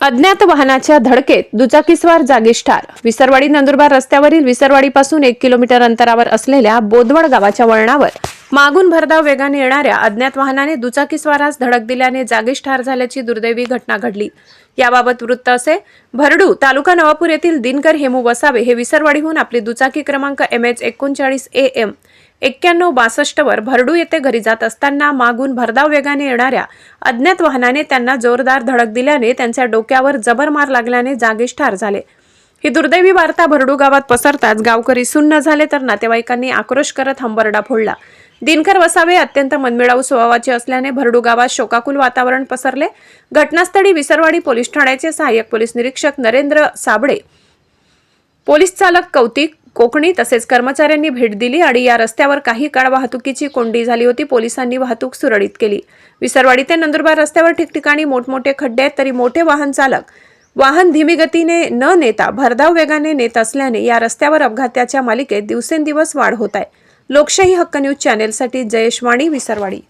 अज्ञात वाहनाच्या धडकेत दुचाकीस्वार जागीच ठार विसरवाडी नंदुरबार रस्त्यावरील विसरवाडीपासून एक किलोमीटर अंतरावर असलेल्या बोदवड गावाच्या वळणावर मागून भरधाव वेगाने येणाऱ्या अज्ञात वाहनाने दुचाकीस्वारास धडक दिल्याने जागीच ठार झाल्याची दुर्दैवी घटना घडली. याबाबत वृत्त असे भरडू तालुका नवापूर येथील दिनकर हेमू वसावे हे विसरवाडीहून आपली दुचाकी क्रमांक एम एच एकोणचाळीस ए एम एक्क्याण्णव बासष्ट वर भरडू येथे घरी जात असताना मागून भरधाव वेगाने येणाऱ्या अज्ञात वाहनाने त्यांना जोरदार धडक दिल्याने त्यांच्या डोक्यावर जबर मार लागल्याने जागीच ठार झाले. ही दुर्दैवी वार्ता भरडू गावात पसरताच गावकरी सुन्न झाले तर नातेवाईकांनी आक्रोश करत हंबरडा फोडला. दिनकर वसावे अत्यंत मनमिळावू स्वभावाचे असल्याने भरडू गावात शोकाकुल वातावरण पसरले. घटनास्थळी विसरवाडी पोलीस ठाण्याचे सहाय्यक पोलीस निरीक्षक नरेंद्र साबळे पोलीस चालक कौतिक कोकणी तसेच कर्मचाऱ्यांनी भेट दिली आणि या रस्त्यावर काही काळ वाहतुकीची कोंडी झाली होती. पोलिसांनी वाहतूक सुरळीत केली. विसरवाडी ते नंदुरबार रस्त्यावर ठिकठिकाणी मोठमोठे खड्डे आहेत तरी मोठे वाहन चालक वाहन धीमी गतीने न नेता भरधाव वेगाने नेत असल्याने या रस्त्यावर अपघाताच्या मालिकेत दिवसेंदिवस वाढ होत आहे. लोकशाही हक्क न्यूज चॅनेलसाठी जयेश वाणी विसरवाडी.